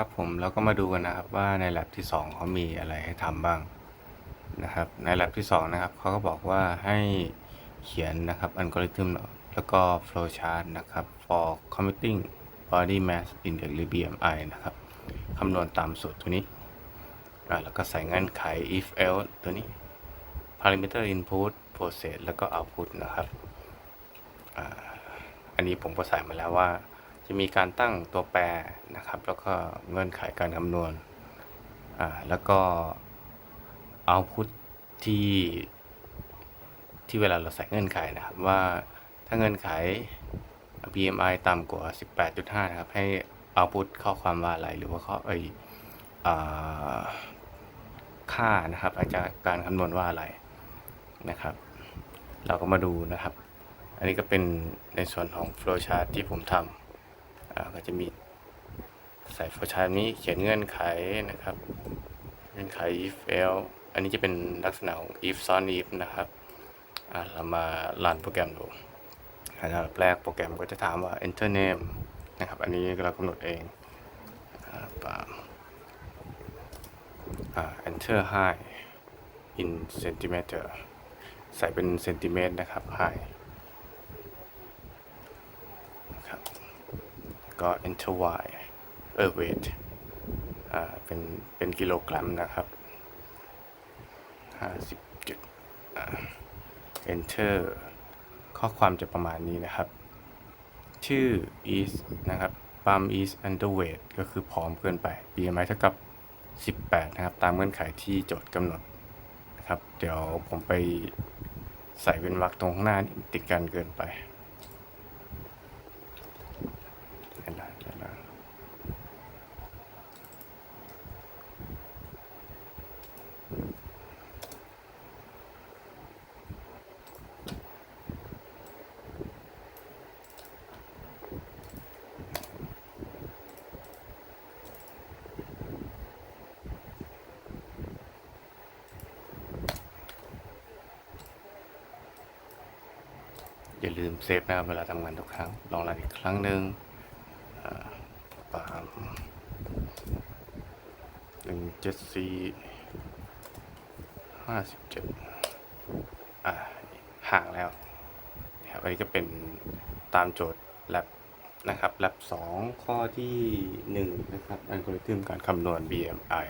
ครับผมเราก็มาดูกันนะครับว่าใน lab ที่ 2เขามีอะไรให้ทำบ้างนะครับใน lab ที่ 2 นะครับเขาก็บอกว่าให้เขียนนะครับอัลกอริทึมแล้วก็ flow chart นะครับ for computing body mass index หรือ BMI นะครับคำนวณตามสูตรตัวนี้แล้วก็ใส่เงื่อนไข if else ตัวนี้ parameter input process แล้วก็ output นะครับออันนี้ผมก็ใส่มาแล้วว่า จะมีการตั้งตัวแปรนะครับ แล้วก็เงื่อนไขการคำนวณอ่าแล้วก็ output ที่ที่เวลาเราใส่เงื่อนไขนะครับว่าถ้าเงื่อนไข BMI ต่ำกว่า 18.5 นะครับ ให้ output ข้อความว่าอะไรหรือว่าข้อเอยค่านะครับ อาจจะการคำนวณว่าอะไรนะครับ เราก็มาดูนะครับ อันนี้ก็เป็นในส่วนของ flow chart ที่ผมทำ ก็จะมีใส่โฟชาร์ตนี้เขียนเงื่อนไขนะครับ เงื่อนไข if else อันนี้จะเป็นลักษณะของ if ซ้อน if นะครับเรามารันโปรแกรมดูอันดับแรกโปรแกรมก็จะถามว่า enter name นะครับ อันนี้เรากำหนดเองอ่าปา enter high in centimeter ใส่เป็นเซนติเมตรนะครับ high นะครับ ก็ enter y เออ weight อ่า เป็น เป็นกิโลกรัมนะครับห้าสิบจุด enter ข้อความจะประมาณนี้นะครับ ชื่อ is นะครับปั๊ม is underweight ก็คือผอมเกินไป BMI เท่ากับ 18 นะครับ ตามเงื่อนไขที่โจทย์กำหนดนะครับ เดี๋ยวผมไปใส่เป็นวรรคตรงข้างหน้านี่ติดกันเกินไป เห็นแล้วเห็นแล้ว อย่าลืมเซฟนะครับเวลาทำงานทุกครั้ง ลองรันอีกครั้งหนึ่งปามหนึ่งเจ็ดสี่ห้าสิบเจ็ดอ่าห่างแล้วนะครับอันนี้ก็เป็นตามโจทย์ lab นะครับ lab สองข้อที่หนึ่งนะครับอัลกอริทึมการคำนวณ BMI